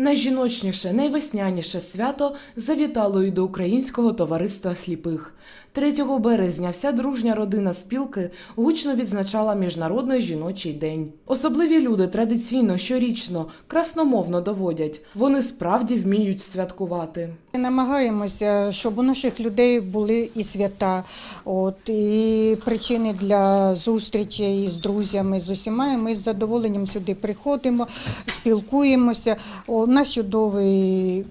Найжіночніше, найвесняніше свято завітало і до Українського товариства сліпих. 3 березня вся дружня родина спілки гучно відзначала Міжнародний жіночий день. Особливі люди традиційно щорічно красномовно доводять, вони справді вміють святкувати. Намагаємося, щоб у наших людей були і свята, от, і причини для зустрічей з друзями, з усіма. Ми з задоволенням сюди приходимо, спілкуємося. Нас чудовий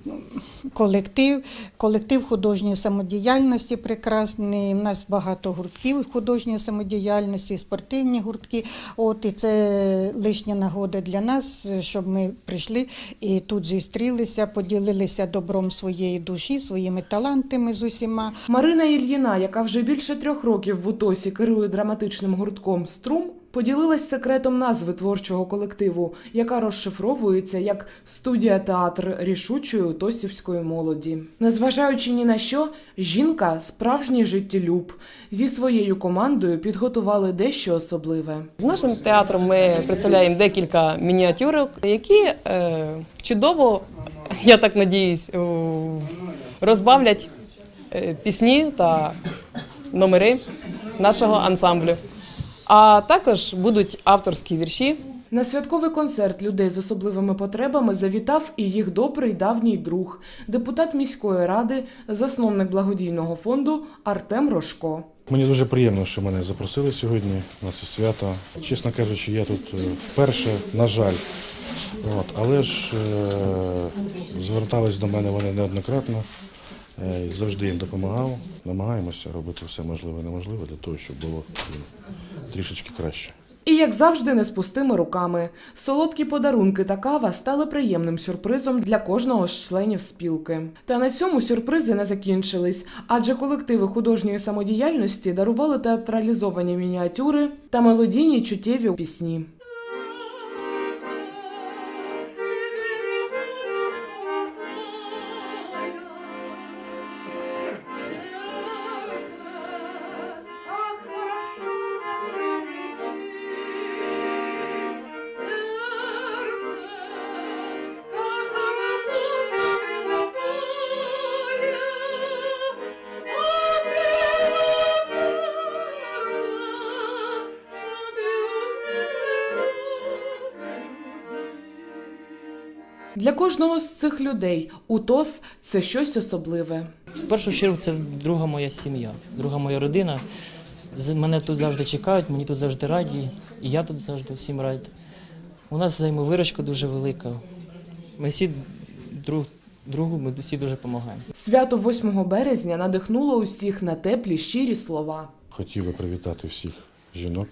колектив, колектив художньої самодіяльності прекрасний. У нас багато гуртків художньої самодіяльності, спортивні гуртки. От, і це лишня нагода для нас, щоб ми прийшли і тут зустрілися, поділилися добром своєї душі, своїми талантами з усіма. Марина Ільїна, яка вже більше трьох років в УТОСі керує драматичним гуртком Струм, поділилась секретом назви творчого колективу, яка розшифровується як студія театр рішучої утосівської молоді. Незважаючи ні на що, жінка справжній життєлюб. Зі своєю командою підготували дещо особливе. З нашим театром ми представляємо декілька мініатюрок, які е, чудово, я так надіюсь, розбавлять е, пісні та номери нашого ансамблю. А також будуть авторські вірші. На святковий концерт людей з особливими потребами завітав і їх добрий давній друг, депутат міської ради, засновник благодійного фонду Артем Рожко. Мені дуже приємно, що мене запросили сьогодні на це свято. Чесно кажучи, я тут е, вперше, на жаль. От, але ж е, звертались до мене вони неоднократно. Е, завжди їм допомагав. Намагаємося робити все можливе і неможливе для того, щоб було трішечки краще. І як завжди, не з пустими руками. Солодкі подарунки та кава стали приємним сюрпризом для кожного з членів спілки. Та на цьому сюрпризи не закінчились, адже колективи художньої самодіяльності дарували театралізовані мініатюри та мелодійні чуттєві пісні. Для кожного з цих людей УТОС це щось особливе. В першу чергу це друга моя сім'я, друга моя родина. Мене тут завжди чекають, мені тут завжди раді, і я тут завжди всім радий. У нас взаємовиручка дуже велика. Ми всі друг другу ми всі дуже допомагаємо. Свято 8 березня надихнуло усіх на теплі щирі слова. Хотів би привітати всіх жінок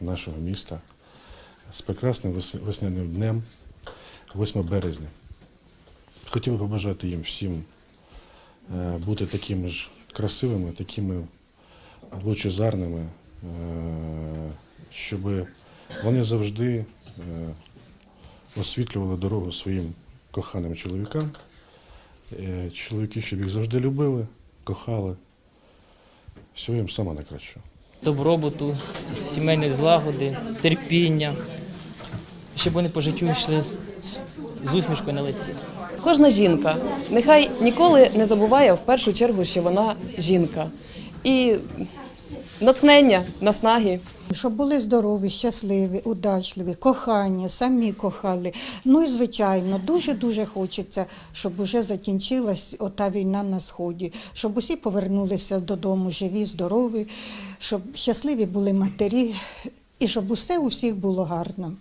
нашого міста з прекрасним вес- весняним днем, 8 березня. Хотів би побажати їм всім е, бути такими ж красивими, такими лучезарними, е, щоб вони завжди е, освітлювали дорогу своїм коханим чоловікам. Чоловіки, щоб їх завжди любили, кохали. Всього їм саме найкращого. Добробуту, сімейної злагоди, терпіння, щоб вони по життю йшли з, усмішкою на лиці. Кожна жінка нехай ніколи не забуває в першу чергу, що вона жінка. І натхнення, наснаги. Щоб були здорові, щасливі, удачливі, кохані, самі кохали. Ну і звичайно, дуже-дуже хочеться, щоб уже закінчилась ота війна на сході, щоб усі повернулися додому живі, здорові, щоб щасливі були матері, і щоб усе у всіх було гарно.